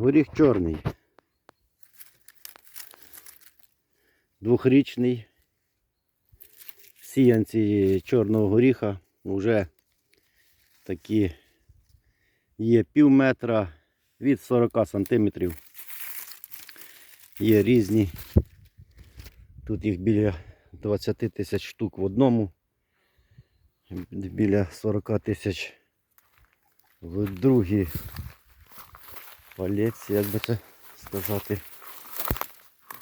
Горіх чорний. Двохрічний. Сіянці чорного горіха вже такі є пів метра від 40 сантиметрів. Є різні. Тут їх біля 20 тисяч штук в одному. Біля 40 тисяч в другій палець, як би це сказати.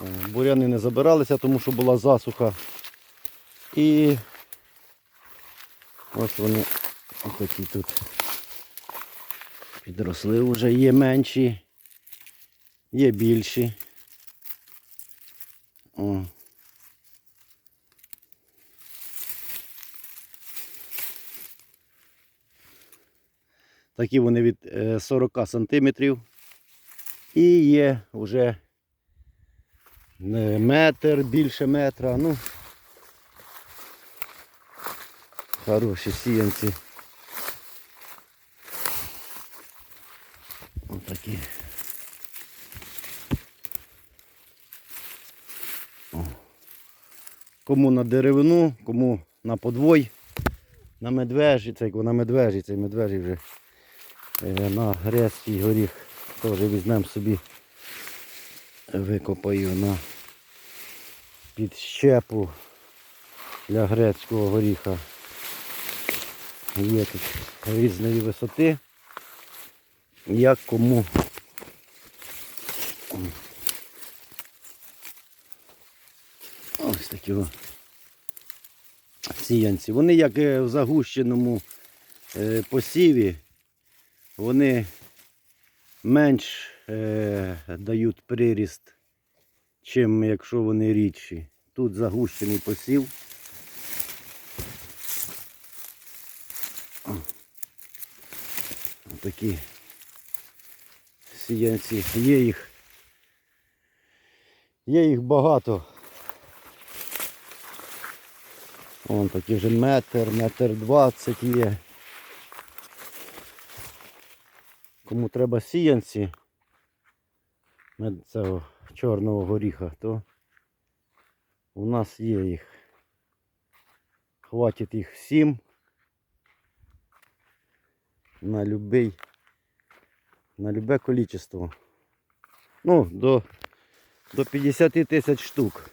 Е, Буряни не забиралися, тому що була засуха. І ось вони такі тут підросли вже, є менші, є більші. О. Такі вони від е, 40 сантиметрів. І є вже метр, більше метра. Ну, хороші сіянці. Отакі. Кому на деревину, кому на подвой, на медвежі, цей на медвежі, цей медвежі вже е, на грецький горіх теж візьмемо собі, викопаю на підщепу для грецького горіха. Є тут різної висоти. Як кому. Ось такі о сіянці. Вони як е, в загущеному е, посіві, вони менш е, дають приріст, чим якщо вони рідші. Тут загущений посів. Такі сіянці. Є їх. Є їх багато. Вон такі вже метр, метр двадцять є. Кому треба сіянці цього чорного горіха, то у нас є їх. Хватить їх всім. На любий, на любе количество. Ну, до, до 50 тисяч штук.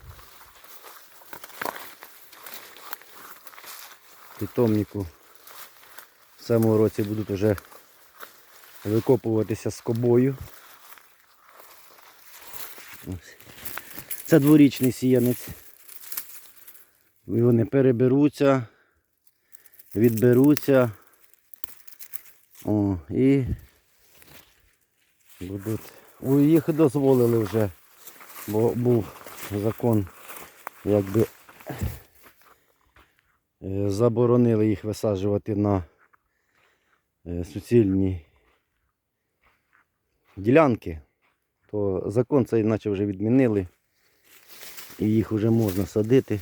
питомнику в цьому році будуть вже викопуватися скобою. Ось. Це дворічний сіянець. Вони переберуться, відберуться. О, і будуть. Їх дозволили вже, бо був закон, якби Е, заборонили їх висаджувати на е, суцільні ділянки, то закон цей наче вже відмінили і їх вже можна садити.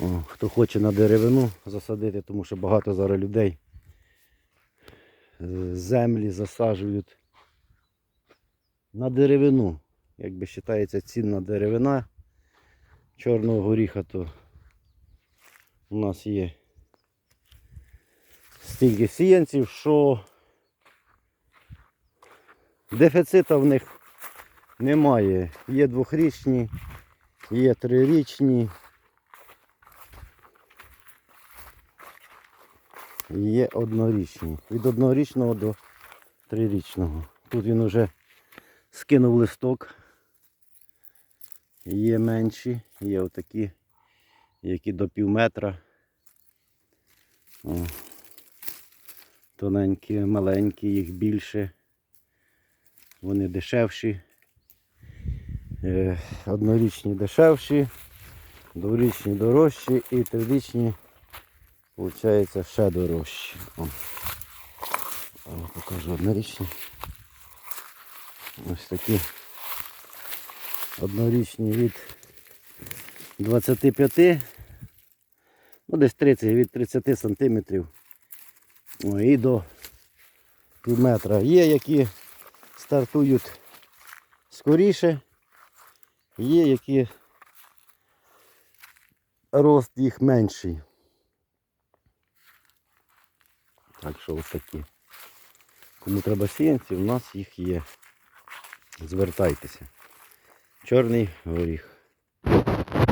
О, хто хоче на деревину засадити, тому що багато зараз людей е, землі засаджують на деревину. Якби вважається цінна деревина чорного горіха, то у нас є стільки сіянців, що дефіцита в них немає. Є двохрічні, є трирічні, є однорічні. Від однорічного до трирічного. Тут він вже скинув листок. Є менші, є отакі які до пів метра. О. Тоненькі, маленькі, їх більше. Вони дешевші. Е, Однорічні дешевші, дворічні дорожчі і трирічні, виходить, ще дорожчі. О. Покажу однорічні. Ось такі однорічні від 25, ну десь 30, від 30 сантиметрів О, і до пів метра. Є які стартують скоріше. Є які рост їх менший. Так що ось такі. Кому треба сіянці, у нас їх є. Звертайтеся. Чорний горіх.